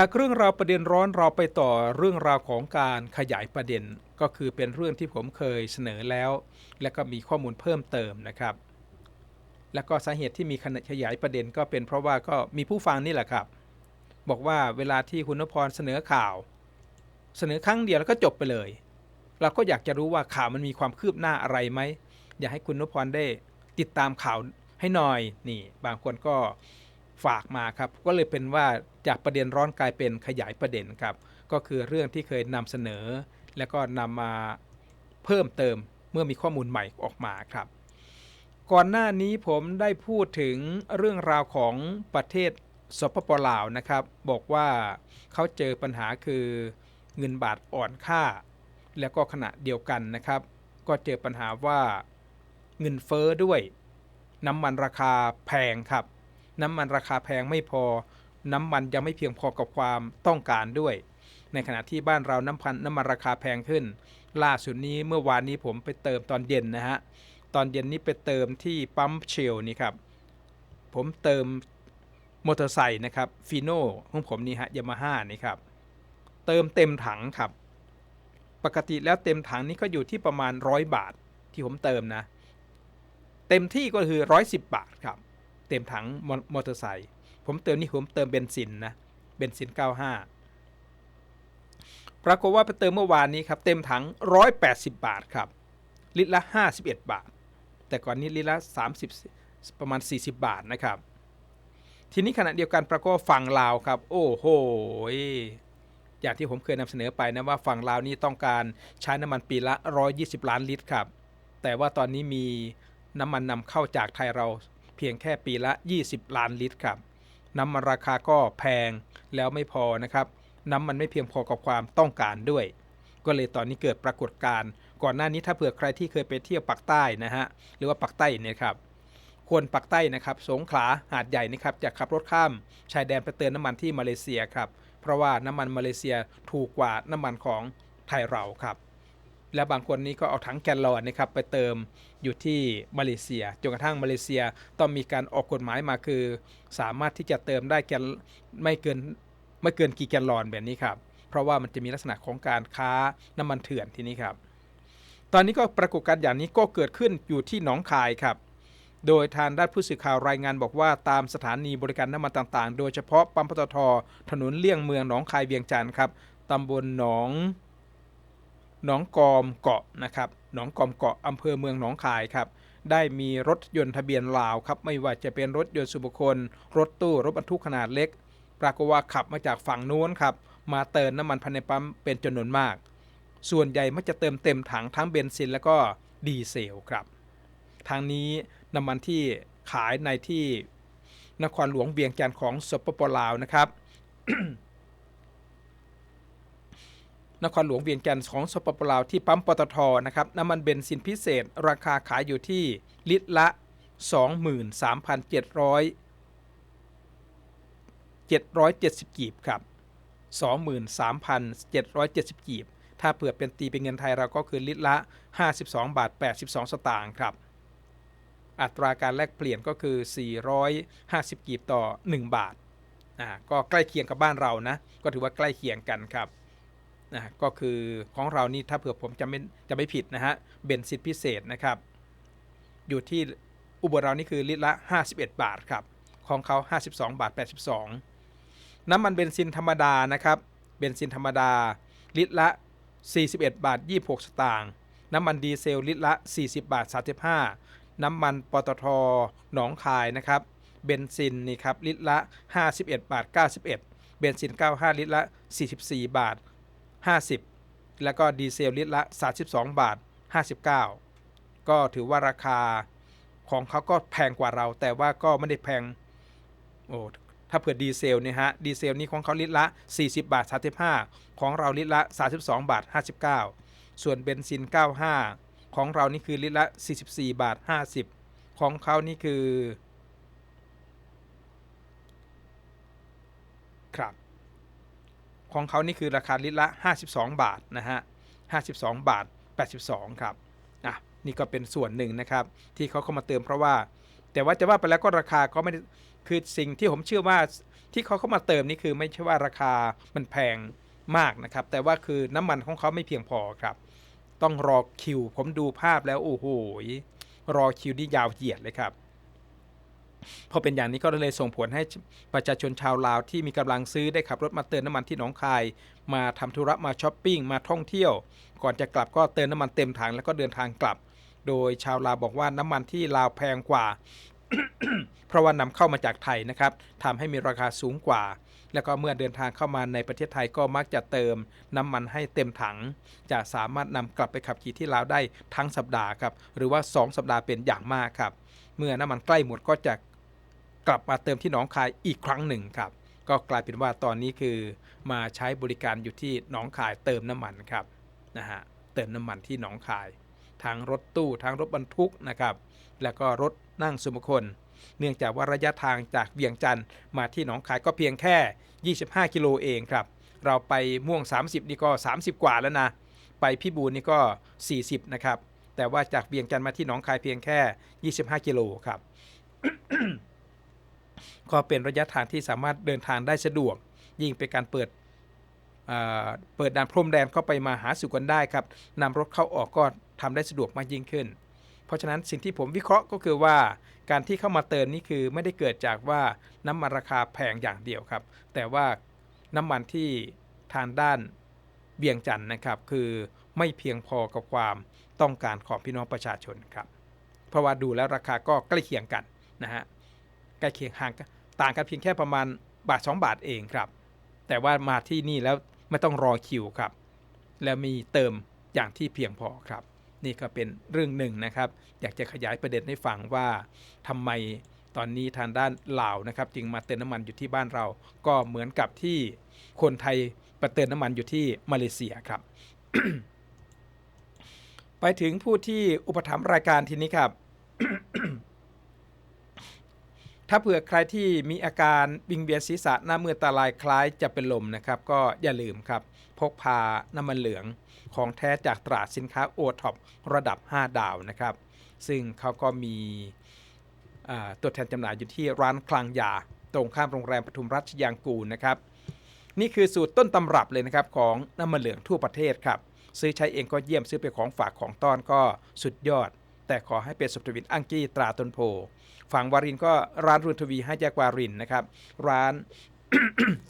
จากเรื่องราวประเด็นร้อนเราไปต่อเรื่องราวของการขยายประเด็นก็คือเป็นเรื่องที่ผมเคยเสนอแล้ว และก็มีข้อมูลเพิ่มเติมนะครับ แล้วก็สาเหตุที่มีขยายประเด็นก็เป็นเพราะว่าก็มีผู้ฟังนี่แหละครับ บอกว่าเวลาที่คุณนพพรเสนอข่าว เสนอครั้งเดียวแล้วก็จบไปเลย เราก็อยากจะรู้ว่าข่าวมันมีความคืบหน้าอะไรไหมอยากให้คุณนพพรได้ติดตามข่าวให้หน่อยนี่ บางคนก็ ฝากมาครับก็เลยเป็นว่าจากประเด็นร้อนกลายเป็นขยายประเด็นครับก็คือเรื่องที่เคยนำเสนอ แล้วก็นำมาเพิ่มเติมเมื่อมีข้อมูลใหม่ออกมาครับ ก่อนหน้านี้ผมได้พูดถึงเรื่องราวของประเทศสปปลาวนะครับ บอกว่าเขาเจอปัญหาคือเงินบาทอ่อนค่า แล้วก็ขณะเดียวกันนะครับ ก็เจอปัญหาว่าเงินเฟ้อด้วย น้ำมันราคาแพงครับ น้ำมันราคาแพงไม่พอ น้ำมันยังไม่เพียงพอกับความต้องการด้วย ในขณะที่บ้านเราน้ำพันน้ำมันราคาแพงขึ้น ล่าสุดนี้เมื่อวานนี้ผมไปเติมตอนเย็นนะฮะตอนเย็นนี้ไปเติมที่ปั๊มเชลนี่ครับผมเติมมอเตอร์ไซค์นะครับฟีโน่ของผมนี่ฮะยามาฮ่านี่ครับเติมเต็มถังครับ ปกติแล้วเต็มถังนี่ก็อยู่ที่ประมาณร้อยบาทที่ผมเติมนะ เต็มที่ก็คือร้อยสิบบาทครับ เต็มถังมอเตอร์ไซค์ผมเติมนี่ผมเติมเบนซินนะเบนซิน 95 ปรากฏว่าไปเติมเมื่อวานนี้ครับเต็มถัง 180 บาทครับ ลิตรละ 51 บาท แต่ก่อนนี้ลิตรละ 30 ประมาณ 40 บาทนะครับ ทีนี้ขณะเดียวกันปรากฏฝั่งลาวครับ โอ้โหอย่างที่ผมเคยนำเสนอไปนะว่าฝั่งลาวนี่ต้องการใช้น้ำมันปีละ 120 ล้านลิตรครับ แต่ว่าตอนนี้มีน้ำมันนำเข้าจากไทยเรา เพียงแค่ปีละ 20 ล้านลิตรครับน้ำมันราคาก็แพงแล้วไม่พอนะครับ น้ำมันไม่เพียงพอกับความต้องการด้วย ก็เลยตอนนี้เกิดปรากฏการณ์ก่อนหน้านี้ถ้าเผื่อใครที่เคยไปเที่ยวปักใต้นะฮะหรือว่าปักใต้เนี่ยครับควรปักใต้นะครับ สงขลาหาดใหญ่นะครับจะขับรถข้าม ชายแดนไปเติมน้ำมันที่มาเลเซียครับ เพราะว่าน้ำมันมาเลเซียถูกกว่าน้ำมันของไทยเราครับ และบางคนนี้ก็เอาถังแกลลอนนะครับไปเติมอยู่ที่มาเลเซียจนกระทั่งมาเลเซียต้องมีการออกกฎหมายมาคือ สามารถที่จะเติมได้แกลไม่เกินไม่เกินกี่แกลลอนแบบนี้ครับเพราะว่ามันจะมีลักษณะของการค้าน้ำมันเถื่อนที่นี้ครับ ตอนนี้ก็ปรากฏการณ์อย่างนี้ก็เกิดขึ้นอยู่ที่หนองคายครับ โดยทางด้านผู้สื่อข่าวรายงานบอกว่าตามสถานีบริการน้ำมันต่างๆ โดยเฉพาะปั๊มปตทถนนเลี่ยงเมืองหนองคายเวียงจันทร์ครับตำบลหนอง หนองกอมเกาะนะครับหนองกอมเกาะอำเภอเมืองหนองคายครับได้มีรถยนต์ทะเบียนลาวครับไม่ว่าจะเป็นรถยนต์ส่วนบุคคล รถตู้รถบรรทุกขนาดเล็ก ปรากฏว่าขับมาจากฝั่งนู้นครับมาเติมน้ำมันภายในปั๊มเป็นจำนวนมาก ส่วนใหญ่มักจะเติมเต็มถังทั้งเบนซิน แล้วก็ดีเซลครับทางนี้น้ำมันที่ขายในที่นครหลวงเวียงจันทร์ของสปปลาวนะครับ นครหลวงเวียงจันทร์ของสปปลาวที่ปั๊มปตทนะครับน้ำมันเบนซินพิเศษ ราคาขายอยู่ที่ลิตรละ 23,700 770 กีบครับ 23,770 กีบ ถ้าเผื่อเป็นตีเป็นเงินไทยเราก็คือลิตรละ 52 บาท 82 สตางค์ครับ อัตราการแลกเปลี่ยนก็คือ 450 กีบต่อ 1 บาทอ่าก็ใกล้เคียงกับบ้านเรานะ ก็ถือว่าใกล้เคียงกันครับ นะก็คือของเรานี่ถ้าเผื่อผมจะไม่จะไม่ผิดนะฮะเบนซินพิเศษนะครับ อยู่ที่อุบลเรานี่คือลิตรละ 51 บาทครับ ของเขา 52 บาท 82 น้ำมันเบนซินธรรมดานะครับเบนซินธรรมดา ลิตรละ 41 บาท 26 สตางค์น้ำมันดีเซลลิตรละ 40 บาท 35 น้ำมันปตทหนองคายนะครับเบนซินนี่ครับลิตรละ 51 บาท 91 เบนซิน 95 ลิตรละ 44 บาท 50 แล้วก็ดีเซลลิตรละ 32 บาท 59 ก็ถือว่าราคาของเขาก็แพงกว่าเรา แต่ว่าก็ไม่ได้แพงโอ้ถ้าเผื่อดีเซลเนี่ยฮะดีเซลนี่ของเขาลิตรละ 40 บาท 35 ของเราลิตรละ 32 บาท 59 ส่วนเบนซิน 95 ของเรานี่คือลิตรละ 44 บาท 50 ของเขานี่คือ ครับ ของเขานี่คือราคาลิตรละ 52 บาทนะฮะ52 บาท 82 ครับอะนี่ก็เป็นส่วนหนึ่งนะครับ ที่เขาเข้ามาเติมเพราะว่า แต่ว่าจะว่าไปแล้วก็ราคาก็ไม่ได้คือสิ่งที่ผมเชื่อว่าที่เขาเข้ามาเติมนี่คือไม่ใช่ว่าราคามันแพงมากนะครับ แต่ว่าคือน้ำมันของเขาไม่เพียงพอครับ ต้องรอคิว ผมดูภาพแล้วโอ้โหรอคิวนี่ยาวเหยียดเลยครับ พอเป็นอย่างนี้ก็เลยส่งผลให้ประชาชนชาวลาวที่มีกำลังซื้อได้ขับรถมาเติมน้ำมันที่หนองคาย มาทำธุระมาช้อปปิ้งมาท่องเที่ยว ก่อนจะกลับก็เติมน้ำมันเต็มถังแล้วก็เดินทางกลับ โดยชาวลาวบอกว่าน้ำมันที่ลาวแพงกว่า เพราะว่านำเข้ามาจากไทยนะครับทำให้มีราคาสูงกว่า แล้วก็เมื่อเดินทางเข้ามาในประเทศไทยก็มักจะเติมน้ำมันให้เต็มถัง จะสามารถนำกลับไปขับขี่ที่ลาวได้ทั้งสัปดาห์ครับหรือว่า 2 สัปดาห์เป็นอย่างมากครับเมื่อน้ำมันใกล้หมดก็จะ กลับมาเติมที่หนองคายอีกครั้งหนึ่งครับ ก็กลายเป็นว่าตอนนี้คือมาใช้บริการอยู่ที่หนองคายเติมน้ำมันครับนะฮะเติมน้ำมันที่หนองคายทั้งรถตู้ทั้งรถบรรทุกนะครับ แล้วก็รถนั่งสุมคลเนื่องจากว่าระยะทางจากเวียงจันทร์มาที่หนองคายก็เพียงแค่ 25 กิโลเองครับ เราไปม่วง 30 นี่ก็ 30 กว่าแล้วนะ ไปพิบูลนี่ก็ 40 นะครับ แต่ว่าจากเวียงจันทร์มาที่หนองคายเพียงแค่ 25 กิโลครับ ก็เป็นระยะทางที่สามารถเดินทางได้สะดวก ยิ่งเป็นการเปิดเปิดด่านพรมแดนเข้าไปมาหาสู่กันได้ครับนำรถเข้าออกก็ทำได้สะดวกมากยิ่งขึ้น เพราะฉะนั้นสิ่งที่ผมวิเคราะห์ก็คือว่าการที่เข้ามาเติมนี่คือไม่ได้เกิดจากว่าน้ำมันราคาแพงอย่างเดียวครับ แต่ว่าน้ำมันที่ทางด้านเวียงจันทร์นะครับคือไม่เพียงพอกับความต้องการของพี่น้องประชาชนครับเพราะว่าดูแล้วราคาก็ใกล้เคียงกันนะฮะ ใกล้เคียงห่างต่างกันเพียงแค่ประมาณบาท 2 บาทเองครับ แต่ว่ามาที่นี่แล้วไม่ต้องรอคิวครับ แล้วมีเติมอย่างที่เพียงพอครับ นี่ก็เป็นเรื่องหนึ่งนะครับ อยากจะขยายประเด็นให้ฟังว่าทำไมตอนนี้ทางด้านลาวนะครับ จึงมาเติมน้ำมันอยู่ที่บ้านเรา ก็เหมือนกับที่คนไทยไปเติมน้ำมันอยู่ที่มาเลเซียครับ ไปถึงผู้ที่อุปถัมภ์รายการทีนี้ครับ ถ้าเผื่อใครที่มีอาการวิงเวียนศีรษะหน้ามืดตาลายคล้ายจะเป็นลมนะครับ ก็อย่าลืมครับ พกพาน้ำมันเหลืองของแท้จากตราดสินค้าโอท็อประดับ 5 ดาวนะครับ ซึ่งเขาก็มีตัวแทนจำหน่ายอยู่ที่ร้านคลังยา ตรงข้ามโรงแรมปทุมรัชยางกูลนะครับ นี่คือสูตรต้นตำรับเลยนะครับของน้ำมันเหลืองทั่วประเทศครับ ซื้อใช้เองก็เยี่ยมซื้อเป็นของฝากของต้อนก็สุดยอด แต่ขอให้เป็นสุทวินอังกี้ตราต้นโพฝั่งวารินก็ร้านรุนทวีให้แยกวารินนะครับ ร้าน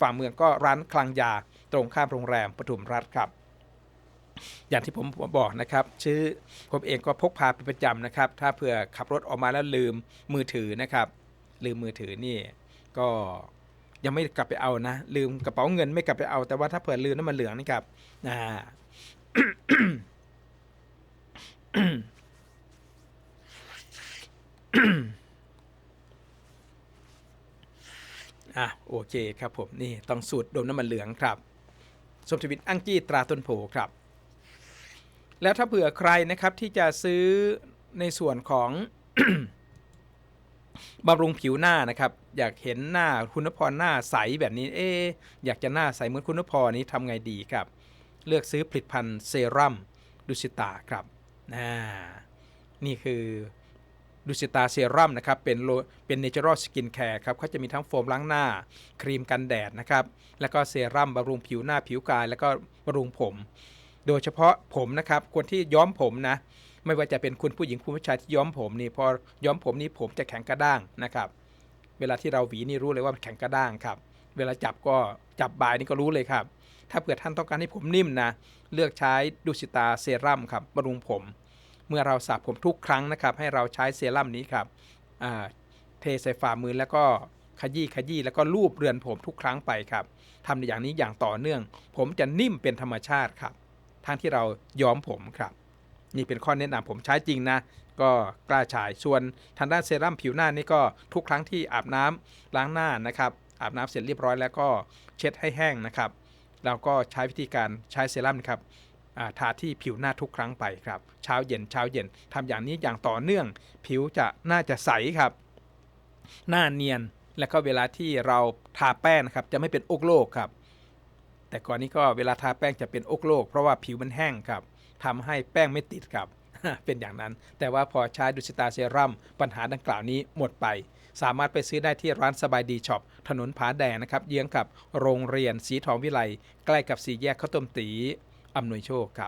ฝั่งเมืองก็ร้านคลังยาตรงข้ามโรงแรมปทุมรัฐครับ อย่างที่ผมบอกนะครับ ชื่อผมเองก็พกพาเป็นประจำนะครับ ถ้าเผื่อขับรถออกมาแล้วลืมมือถือนะครับ ลืมมือถือนี่ก็ยังไม่กลับไปเอานะ ลืมกระเป๋าเงินไม่กลับไปเอา แต่ว่าถ้าเผื่อลืมน้ำมันเหลืองนี่ครับอ่า อะโอเคครับผมนี่ต้องสูตรดมน้ำมันเหลืองครับสมทวิตอังกี้ตราต้นโพครับ แล้วถ้าเผื่อใครนะครับที่จะซื้อในส่วนของบำรุงผิวหน้านะครับ อยากเห็นหน้าคุณพรหน้าใสแบบนี้เอ๊อยากจะหน้าใสเหมือนคุณพรนี้ทำไงดีครับ เลือกซื้อผลิตภัณฑ์เซรั่มดุสิตาครับน่านี่คือ ดุสิตาเซรั่มนะครับเป็นโลเป็นเนเจอรัลสกินแคร์ครับเขาจะมีทั้งโฟมล้างหน้า ครีมกันแดดนะครับแล้วก็เซรั่มบำรุงผิวหน้าผิวกาย แล้วก็บำรุงผม โดยเฉพาะผมนะครับคนที่ย้อมผมนะไม่ว่าจะเป็นคุณผู้หญิงคุณผู้ชายที่ย้อมผมนี่พอย้อมผมนี่ผมจะแข็งกระด้างนะครับเวลาที่เราหวีนี่รู้เลยว่ามันแข็งกระด้างครับเวลาจับก็จับบายนี่ก็รู้เลยครับถ้าเผื่อท่านต้องการให้ผมนิ่มนะเลือกใช้ดูสิตาเซรั่มครับบำรุงผม เมื่อเราสระผมทุกครั้งนะครับ ให้เราใช้เซรั่มนี้ครับเทใส่ฝ่ามือแล้วก็ขยี้ขยี้แล้วก็ลูบเรือนผมทุกครั้งไปครับทำอย่างนี้อย่างต่อเนื่อง ผมจะนิ่มเป็นธรรมชาติครับ ทั้งที่เราย้อมผมครับ นี่เป็นข้อแนะนำผมใช้จริงนะ ก็กล้าฉายส่วนทางด้านเซรั่มผิวหน้านี่ก็ทุกครั้งที่อาบน้ำล้างหน้านะครับ อาบน้ำเสร็จเรียบร้อยแล้วก็เช็ดให้แห้งนะครับ เราก็ใช้วิธีการใช้เซรั่มนะครับ ทาที่ผิวหน้าทุกครั้งไปครับเช้าเย็นเช้าเย็นทำอย่างนี้อย่างต่อเนื่อง ผิวจะน่าจะใสครับ หน้าเนียนและก็เวลาที่เราทาแป้งนะครับจะไม่เป็นอกโลกครับ แต่ก่อนนี้ก็เวลาทาแป้งจะเป็นอกโลก เพราะว่าผิวมันแห้งครับทำให้แป้งไม่ติดครับ เป็นอย่างนั้น แต่ว่าพอใช้ดูสตาเซรั่มปัญหาดังกล่าวนี้หมดไป สามารถไปซื้อได้ที่ร้านสบายดีช็อปถนนผาแดงนะครับ เยื้องกับโรงเรียนสีทองวิไลใกล้กับสี่แยกข้าวต้มตี อำนวยโชคครับ